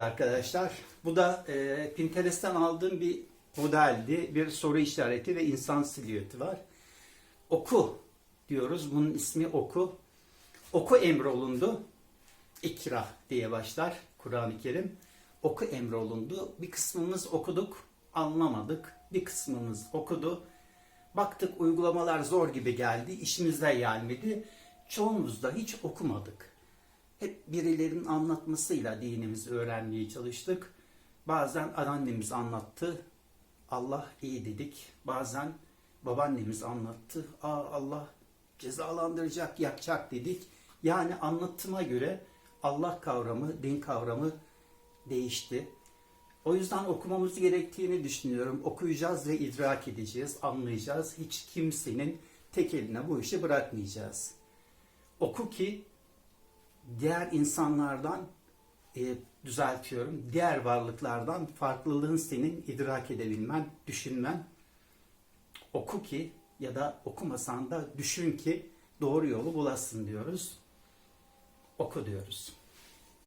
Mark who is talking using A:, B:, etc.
A: Arkadaşlar bu da e, Pinterest'ten aldığım bir modeldi. Bir soru işareti ve insan silüeti var. Oku diyoruz. Bunun ismi oku. Oku emrolundu. İkra diye başlar Kur'an-ı Kerim. Oku emrolundu. Bir kısmımız okuduk, anlamadık. Bir kısmımız okudu. Baktık uygulamalar zor gibi geldi. işimize gelmedi. Çoğumuz da hiç okumadık. Hep birilerinin anlatmasıyla dinimizi öğrenmeye çalıştık. Bazen anneannemiz anlattı. Allah iyi dedik. Bazen babaannemiz anlattı. Aa Allah cezalandıracak, yakacak dedik. Yani anlatıma göre Allah kavramı, din kavramı değişti. O yüzden okumamız gerektiğini düşünüyorum. Okuyacağız ve idrak edeceğiz, anlayacağız. Hiç kimsenin tek eline bu işi bırakmayacağız. Oku ki diğer insanlardan e, düzeltiyorum. Diğer varlıklardan farklılığın senin idrak edebilmen, düşünmen. Oku ki ya da okumasan da düşün ki doğru yolu bulasın diyoruz. Oku diyoruz.